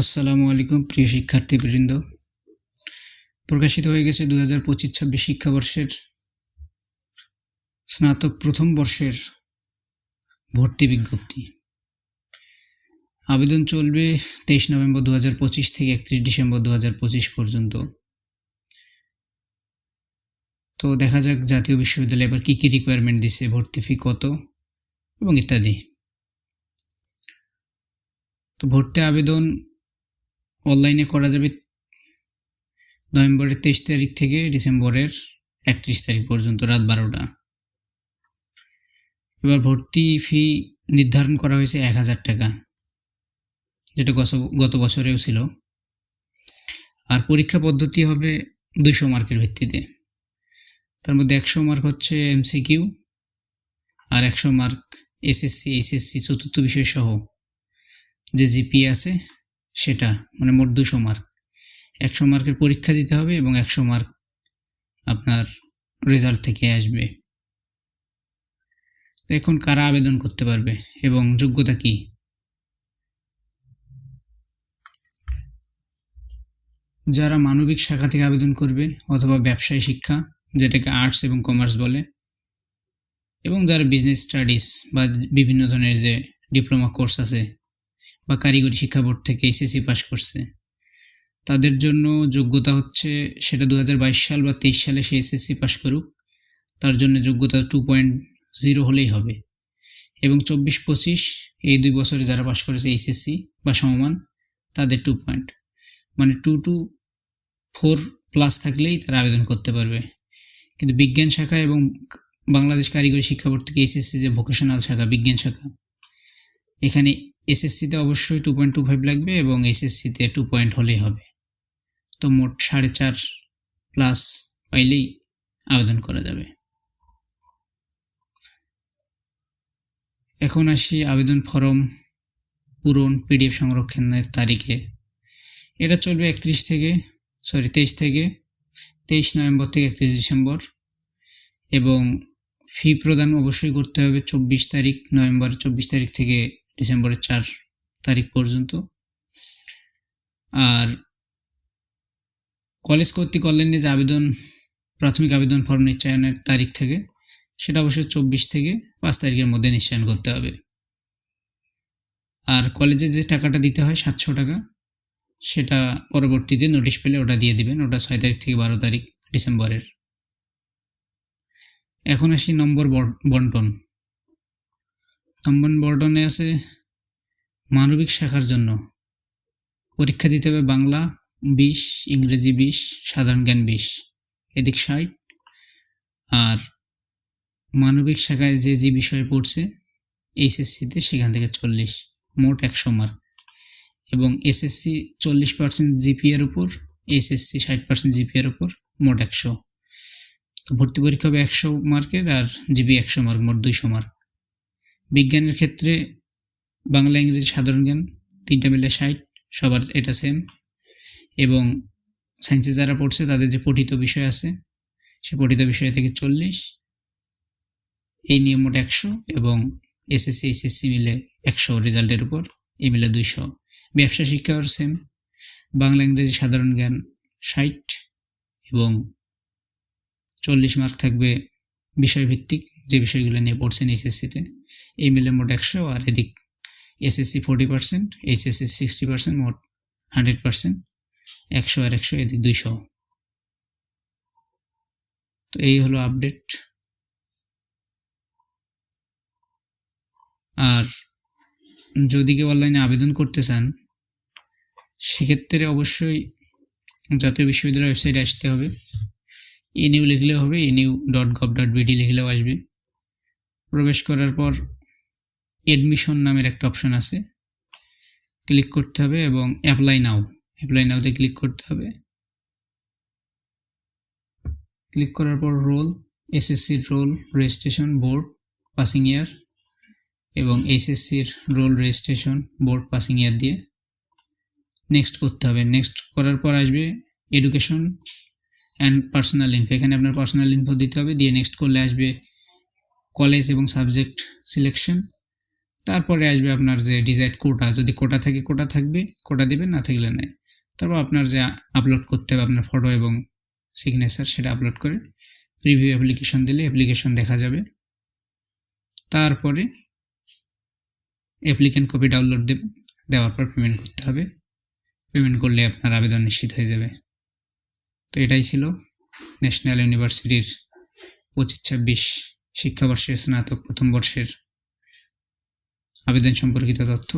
আসসালামু আলাইকুম, প্রিয় শিক্ষার্থীবৃন্দ। প্রকাশিত হয়ে গেছে দু হাজার পঁচিশ ছাব্বিশ শিক্ষাবর্ষের স্নাতক প্রথম বর্ষের ভর্তি বিজ্ঞপ্তি। আবেদন চলবে তেইশ নভেম্বর দু হাজার পঁচিশ থেকে একত্রিশ ডিসেম্বর দু হাজার পঁচিশ পর্যন্ত। তো দেখা যাক জাতীয় বিশ্ববিদ্যালয় এবার কী কী রিকোয়ারমেন্ট দিছে, ভর্তি ফি কত এবং ইত্যাদি। তো ভর্তি আবেদন অনলাইনে করা যাবে নভেম্বরের তেইশ তারিখ থেকে ডিসেম্বরের একত্রিশ তারিখ পর্যন্ত, রাত বারোটা। এবার ভর্তি ফি নির্ধারণ করা হয়েছে এক হাজার টাকা, যেটা গত বছরেও ছিল। আর পরীক্ষা পদ্ধতি হবে দুইশো মার্কের ভিত্তিতে। তার মধ্যে একশো মার্ক হচ্ছে এমসিকিউ আর একশো মার্ক এসএসসি এইচএসসি চতুর্থ বিষয় সহ যে জিপি আছে সেটা মানে মোট দুশো মার্ক একশো মার্কের পরীক্ষা দিতে হবে এবং একশো মার্ক আপনার রেজাল্ট থেকে আসবে। তো এখন কারা আবেদন করতে পারবে এবং যোগ্যতা কি? যারা মানবিক শাখা থেকে আবেদন করবে অথবা ব্যবসায় শিক্ষা, যেটাকে আর্টস এবং কমার্স বলে, এবং যারা বিজনেস স্টাডিজ বা বিভিন্ন ধরনের যে ডিপ্লোমা কোর্স আছে বা কারিগরি শিক্ষা বোর্ড থেকে এসএসসি পাশ করছে। তাদের জন্য যোগ্যতা হচ্ছে, সেটা দু হাজার বাইশ সাল বা তেইশ সালে সে এসএসসি পাশ করুক, তার জন্য যোগ্যতা টু পয়েন্ট জিরো হলেই হবে। এবং চব্বিশ পঁচিশ, এই দুই বছরে যারা পাশ করেছে এইচএসসি বা সমমান, তাদের টু পয়েন্ট। মানে টু টু ফোর প্লাস থাকলেই তারা আবেদন করতে পারবে। কিন্তু বিজ্ঞান শাখা এবং বাংলাদেশ কারিগরি শিক্ষা বোর্ড থেকে এসএসসি যে ভোকেশনাল শাখা, বিজ্ঞান শাখা, এখানে এসএসসিতে অবশ্যই টু পয়েন্ট টু ফাইভ লাগবে এবং এসএসসিতে টু পয়েন্ট হলেই হবে। তো মোট সাড়ে চার প্লাস পাইলেই আবেদন করা যাবে। এখন আসি আবেদন ফর্ম পূরণ পিডিএফ সংরক্ষণের তারিখে। এটা চলবে একত্রিশ থেকে সরি তেইশ থেকে, তেইশ নভেম্বর থেকে একত্রিশ ডিসেম্বর এবং ফি প্রদান অবশ্যই করতে হবে চব্বিশ তারিখ নভেম্বর চব্বিশ তারিখ থেকে ডিসেম্বরের চার তারিখ পর্যন্ত। আর কলেজ কর্তৃক অনলাইনে যে আবেদন, প্রাথমিক আবেদন ফর্ম নিশ্চয়নের তারিখ থেকে, সেটা অবশ্যই চব্বিশ থেকে পাঁচ তারিখের মধ্যে নিশ্চয়ন করতে হবে। আর কলেজে যে টাকাটা দিতে হয় সাতশো টাকা, সেটা পরবর্তীতে নোটিশ পেলে ওটা দিয়ে দিবেন, ওটা ছয় তারিখ থেকে বারো তারিখ ডিসেম্বরের। এখন আসি নম্বর বন্টন। নম্বর বর্ডনে আছে মানবিক শাখার জন্য। পরীক্ষা দিতে হবে বাংলা বিশ, ইংরেজি বিশ, সাধারণ জ্ঞান বিশ। এদিক ষাট। আর মানবিক শাখায় যে যে বিষয় পড়ছে, এইচএসসিতে সেখান থেকে চল্লিশ, মোট একশো মার্ক। এবং এসএসসি চল্লিশ পার্সেন্ট জিপিএর উপর এসএসসি ষাট পার্সেন্ট জিপিএর উপর, মোট একশো। ভর্তি পরীক্ষা হবে একশো মার্কের আর জিপি একশো মার্ক, মোট দুইশো মার্ক। বিজ্ঞানের ক্ষেত্রে বাংলা, ইংরেজি সাধারণ জ্ঞান, তিনটা মিলে ষাট, সবার এটা সেম এবং সায়েন্সে যারা পড়ছে, তাদের যে পঠিত বিষয় আছে, সে পঠিত বিষয় থেকে চল্লিশ, এই নিয়ম মোট একশো এবং এসএসসি এসএসসি মিলে একশো রেজাল্টের উপর এই মিলে দুইশো। ব্যবসা শিক্ষার সেম বাংলা, ইংরেজি সাধারণ জ্ঞান ষাট এবং চল্লিশ মার্ক থাকবে বিষয়ভিত্তিক। যে বিষয়গুলো নিয়ে পড়ছেন এইচএসসিতে এই মিলে মোট একশো, আর এদিক SSC forty percent, HSC sixty percent, মোট হান্ড্রেড পার্সেন্ট, একশো আর একশো, এদিক দুইশো। তো এই হলো আপডেট। আর যদি কেউ অনলাইনে আবেদন করতে চান, সেক্ষেত্রে অবশ্যই জাতীয় বিশ্ববিদ্যালয়ের ওয়েবসাইটে আসতে হবে। এনিউ লিখলেও হবে এনিউ ডট গভ ডট বিডি লিখলেও আসবে। প্রবেশ করার পর এডমিশন নামের একটা অপশন আছে। ক্লিক করতে হবে এবং অ্যাপ্লাই নাও অ্যাপ্লাই নাওতে ক্লিক করতে হবে। ক্লিক করার পর রোল এসএসসির roll registration board passing year এবং এইচএসসির roll registration board passing year দিয়ে নেক্সট করতে হবে। নেক্সট করার পর আসবে এডুকেশন অ্যান্ড পার্সোনাল ইনফো এখানে আপনার পার্সোনাল ইনফো দিতে হবে। দিয়ে নেক্সট করলে আসবে কলেজ এবং সাবজেক্ট সিলেকশন তারপরে আসবে আপনার যে ডিজাইড কোটা যদি কোটা থাকে কোটা থাকবে কোটা দিবেন, না থাকলে নাই। তারপর আপনার যে আপলোড করতে হবে আপনার ফটো এবং সিগনেচার সেটা আপলোড করে প্রিভিউ অ্যাপ্লিকেশন দিলে অ্যাপ্লিকেশন দেখা যাবে। তারপরে অ্যাপ্লিকেন্ট কপি ডাউনলোড দেবেন, দেওয়ার পর পেমেন্ট করতে হবে। পেমেন্ট করলে আপনার আবেদন নিশ্চিত হয়ে যাবে। তো এটাই ছিল ন্যাশনাল ইউনিভার্সিটির পঁচিশ ছাব্বিশ শিক্ষাবর্ষের স্নাতক প্রথম বর্ষের আবেদন সম্পর্কিত তথ্য।